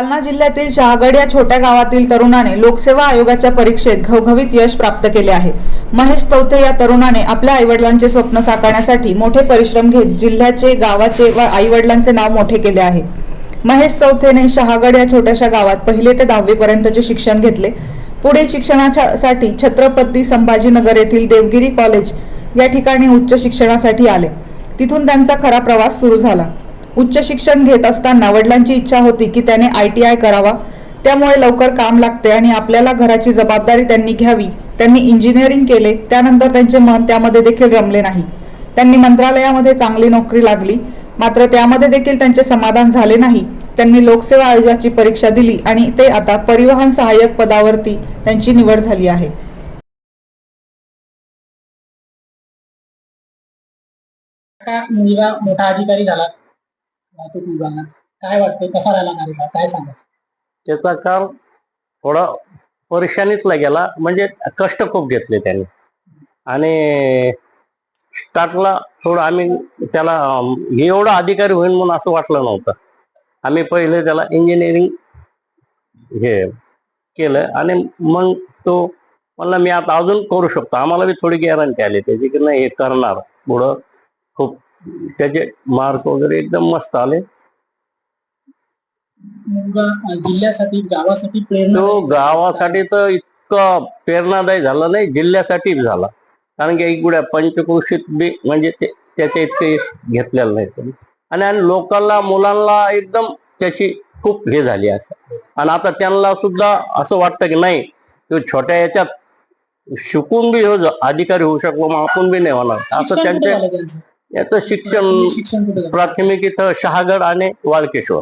जालना जिल्ह्यातील शहागड या छोट्या गावातील तरुणाने लोकसेवा आयोगाच्या परीक्षेत घवघवीत यश प्राप्त केले आहे. महेश चौथे या तरुणाने आपल्या आईवडिलांचे स्वप्न साकारण्यासाठी मोठे परिश्रम घेत जिल्ह्याचे गावाचे व आईवडिलांचे नाव मोठे केले आहे. महेश चौथेने शहागड या छोट्याशा गावात पहिले ते दहावी पर्यंतचे शिक्षण घेतले. पुढील शिक्षणासाठी छत्रपती संभाजीनगर येथील देवगिरी कॉलेज या ठिकाणी उच्च शिक्षणासाठी आले. तिथून त्यांचा खरा प्रवास सुरू झाला. उच्च शिक्षण घेत असताना वडिलांची इच्छा होती की त्याने आय टी आय करावा. त्यामुळे लवकर काम लागते आणि आपल्याला घराची जबाबदारी त्यांनी घ्यावी. त्यांनी इंजिनिअरिंग केले. त्यानंतर त्यांचे मन त्यामध्ये देखील रमले नाही. त्यांनी मंत्रालयामध्ये चांगली नोकरी लागली. मात्र त्यामध्ये देखील त्यांचे समाधान झाले नाही. त्यांनी लोकसेवा आयोगाची परीक्षा दिली आणि ते आता परिवहन सहाय्यक पदावरती त्यांची निवड झाली आहे. मुलगा मोठा अधिकारी झाला. वाहतूक विभागात काय वाटतं कसा राहिला कार्यकाळ काय सांगा? त्याचा काळ थोडा परेशानीतला गेला. म्हणजे कष्ट खूप घेतले त्यांनी. आणि स्टार्टला थोडं आम्ही त्याला एवढं एवढा अधिकारी होईल म्हणून असं वाटलं नव्हतं. आम्ही पहिले त्याला इंजिनिअरिंग हे केलं. आणि मग तो म्हणला मी आता अजून करू शकतो. आम्हाला बी थोडी गॅरंटी आली त्याची की नाही हे करणार. पुढं खूप त्याचे मार्क वगैरे एकदम मस्त आले. जिल्ह्यासाठी गावासाठी प्रेरणा तो गावासाठी तर इतकं प्रेरणादायी झाला नाही जिल्ह्यासाठी झाला. कारण की इकडे पंचक्रोशीत बी म्हणजे ते त्याचे इतके यश घेतलेलं नाही. आणि आणि लोकांना मुलांना एकदम त्याची खूप हे झाली आहे. आणि आता त्यांना सुद्धा असं वाटतं की नाही तो छोट्या याच्यात शिकून बी हो अधिकारी होऊ शकलो मग आपण बी नाही होणार. असं त्यांचं? याचं शिक्षण प्राथमिक इथं शहागड आणि वाळकेश्वर.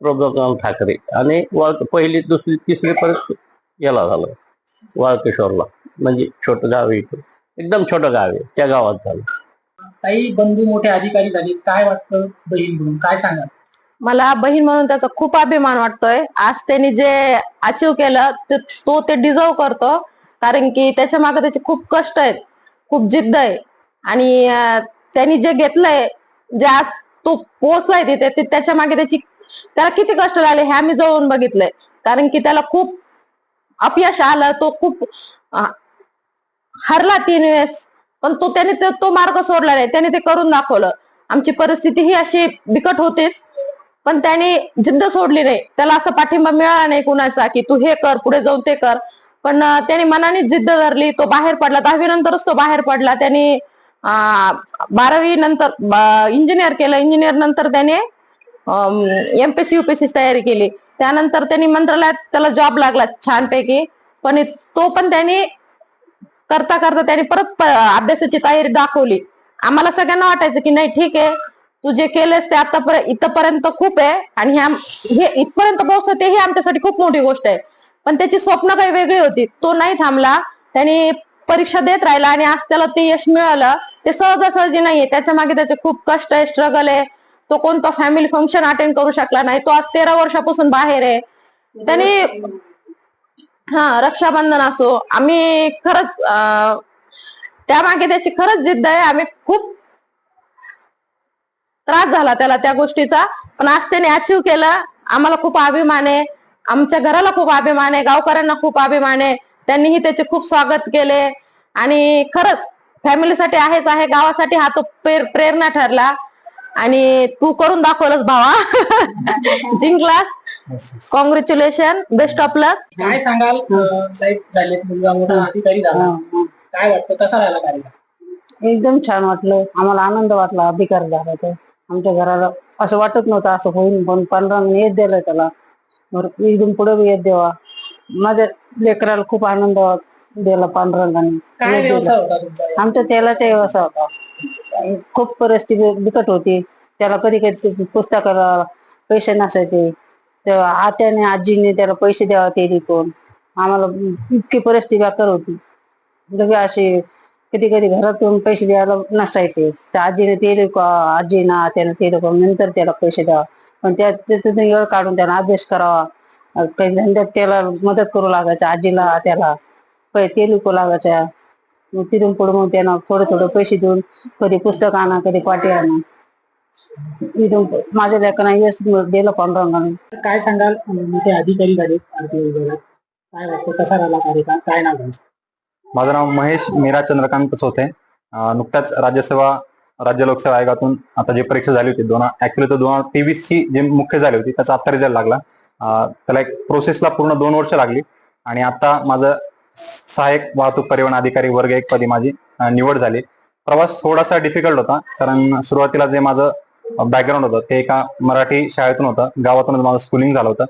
प्रभुकांत ठाकरे. आणि वाळ पहिली दुसरी तिसरी पर्यंत याला झालं. वाळकेश्वरला. म्हणजे छोटं गाव आहे इथं. एकदम छोटं गाव आहे. त्या गावात झालं. काही बंधू मोठे अधिकारी झाले. काय वाटतं बहीण म्हणून? काय सांगा मला बहीण म्हणून त्याचा खूप अभिमान वाटतोय. आज त्यांनी जे अचीव केलं ते तो ते डिझर्व करतो. कारण की त्याच्यामागे त्याचे खूप कष्ट आहेत. खूप जिद्द आहे. आणि त्यांनी जे घेतलंय जे आज तो पोहोचलाय तिथे त्याच्यामागे त्याची त्याला किती कष्ट लागले हे आम्ही जवळून बघितलंय. कारण की त्याला खूप अपयश आलं तो खूप हरला तीन वेळेस. पण तो त्याने तो मार्ग सोडला नाही. त्याने ते करून दाखवलं. आमची परिस्थिती ही अशी बिकट होतीच. पण त्याने जिद्द सोडली नाही. त्याला असा पाठिंबा मिळाला नाही कुणाचा की तू हे कर पुढे जाऊन ते कर. पण त्याने मनाने जिद्द धरली. तो बाहेर पडला. दहावी नंतरच तो बाहेर पडला. त्याने बारावी नंतर इंजिनियर केलं इंजिनियर नंतर त्याने एमपीसी युपीसी तयारी केली त्यानंतर त्यांनी मंत्रालयात त्याला जॉब लागला छानपैकी. पण तो पण त्यांनी करता करता त्याने परत अभ्यासाची तयारी दाखवली. आम्हाला सगळ्यांना वाटायचं की नाही ठीक आहे. तू जे केलंस ते आतापर्यंत इथपर्यंत खूप आहे. आणि ह्या हे इथपर्यंत पोहोचतं ते ही आमच्यासाठी खूप मोठी गोष्ट आहे. पण त्याची स्वप्न काही वेगळी होती. तो नाही थांबला. त्याने परीक्षा देत राहिला आणि आज त्याला ते यश मिळालं ते सहजासहजी नाहीये. त्याच्यामागे त्याचे खूप कष्ट आहे स्ट्रगल आहे. तो कोणता फॅमिली फंक्शन अटेंड करू शकला नाही. तो आज तेरा वर्षापासून बाहेर आहे. त्याने हा रक्षाबंधन असो आम्ही खरंच अं, त्यामागे त्याची खरंच जिद्द आहे. आम्ही खूप त्रास झाला त्याला त्या गोष्टीचा. पण आज त्याने अचीव केलं. आम्हाला खूप अभिमान आहे. आमच्या घराला खूप अभिमान आहे. गावकऱ्यांना खूप अभिमान आहे. त्यांनीही त्याचे खूप स्वागत केले. आणि खरंच फॅमिलीसाठी आहेच आहे गावासाठी हा तो प्रेर- प्रेरणा ठरला. आणि तू करून दाखवलंस भावा. जिंकलास. कॉंग्रॅच्युलेशन बेस्ट ऑफ लक काय सांगाल? साहेब झाले. अधिकारी काय वाटतं? कसा राहिला कार्यकाळ एकदम छान वाटलं. आम्हाला आनंद वाटला अधिकार झाला तर आमच्या घराला असं वाटत नव्हतं असं होईल पण पंधराने येत दिलं त्याला. बरं एकदम पुढे येत देवा. माझ्या लेकराला खूप आनंद दिला पांडुरंगाने. काय व्यवसाय होता तुमचा? आमच्या तेलाचा व्यवसाय होता. खूप परिस्थिती बिकट होती. त्याला कधी कधी पुस्तकाला पैसे नसायचे. तेव्हा आत्याने आजीने त्याला पैसे द्यावा ते देतो आम्हाला इतकी परिस्थिती बेकार होती. लगे असे कधी कधी घरातून पैसे द्यायला नसायचे. त्या आजीने ते लोक आजीना त्याने ते लोक नंतर त्याला पैसे द्यावा. पण त्या त्यातून वेळ काढून त्याला अभ्यास करावा. धंद्यात त्याला मदत करू लागायच्या आजीला त्याला. पै ते लोक लागायच्या. मग तिथून पुढे मग त्यांना थोडे थोडे पैसे देऊन कधी पुस्तक आणा कधी पाटी आणा. इथून माझ्या लेकरांना यश दिलं पांडुरंगाने. काय सांगाल? मोठे अधिकारी झाले काय वाटतं? कसा राहिला कार्यकाळ? काय नाव माझं नाव महेश मीरा चंद्रकांत चौथे. अं, नुकत्याच राज्यसेवा राज्य लोकसेवा आयोगातून आता जी परीक्षा झाली होती दोन ऍक्च्युली तर दोन हजार तेवीस ची जी मुख्य झाली होती त्याचा आता रिझल्ट लागला. त्याला एक प्रोसेसला पूर्ण दोन वर्ष लागली. आणि आता माझं सहाय्यक वाहतूक परिवहन अधिकारी वर्ग एक पदी माझी निवड झाली. प्रवास थोडासा डिफिकल्ट होता कारण सुरुवातीला जे माझं बॅकग्राऊंड होतं ते एका मराठी शाळेतून होतं. गावातूनच माझं स्कूलिंग झालं होतं.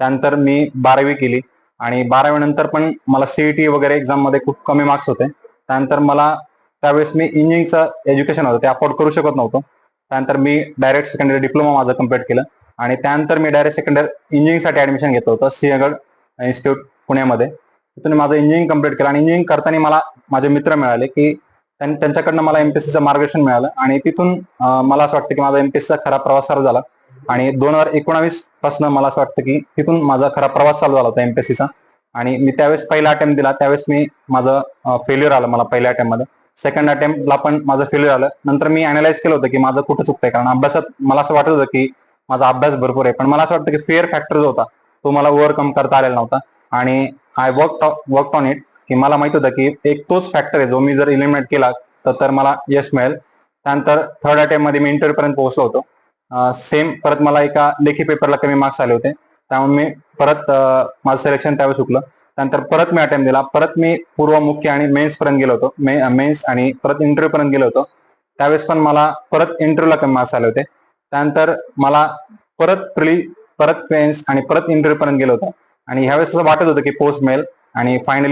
त्यानंतर मी बारावी केली. आणि बारावी नंतर पण मला सीईटी वगैरे एक्झाममध्ये खूप कमी मार्क्स होते. त्यानंतर मला त्यावेळेस मी इंजिनिअरिंगचं एज्युकेशन होतं ते अफोर्ड करू शकत नव्हतो. त्यानंतर मी डायरेक्ट सेकंडरी डिप्लोमा माझं कंप्लीट केलं. आणि त्यानंतर मी डायरेक्ट सेकंडरी इंजिनिअरिंगसाठी ऍडमिशन घेतलं होतं सिंहगड इन्स्टिट्यूट पुण्यामध्ये. तिथून माझं इंजिनिअरिंग कंप्लीट केलं आणि इंजिनिअरिंग करताना मला माझे मित्र मिळाले की त्यांच्याकडनं मला एमपीएससीचं मार्गदर्शन मिळालं आणि तिथून मला असं वाटतं की माझा एमपीएससीचा खरा प्रवास चालू झाला. आणि दोन हजार एकोणावीसपासून मला असं वाटतं की तिथून माझा खरा प्रवास चालू झाला होता एमपीएससीचा आणि मी त्यावेळेस पहिला अटेम्प्ट दिला. त्यावेळेस मी माझं फेल्युअर आलं मला पहिल्या अटेम्पमध्ये सेकंड अटेम्प्टला पण माझं फेल्युअर आलं. नंतर मी अनालाइज केलं होतं की माझं कुठं चुकतंय. कारण अभ्यासात मला असं वाटत होतं की माझा अभ्यास भरपूर आहे. पण मला असं वाटतं की फेअर फॅक्टर जो होता तो मला ओव्हरकम करता आलेला नव्हता. आणि I work work on it की मला माहीत होतं की एक तोच फॅक्टर आहे जो मी जर इलिमिनेट केला तर तर मला यश मिळेल. त्यानंतर थर्ड अटेम्प्टमध्ये मी इंटरव्ह्यू पर्यंत पोहोचलो होतो. सेम परत मला एका लेखी पेपरला कमी मार्क्स आले होते. त्यामुळे मी परत माझं सिलेक्शन त्यावेळेस चुकलं. त्यानंतर परत मी अटेम्प्ट दिला. परत मी पूर्व मुख्य आणि मेन्स पर्यंत गेलो होतो. मेन्स आणि परत इंटरव्ह्यू पर्यंत गेलो होतो. त्यावेळेस पण मला परत इंटरव्ह्यूला कमी मार्क्स आले होते. त्यानंतर मला परत प्रिली परत मेन्स आणि परत इंटरव्ह्यू पर्यंत गेलो होतो. आणि ह्यावेळेस असं वाटत होतं की पोस्ट मिळेल आणि फायनली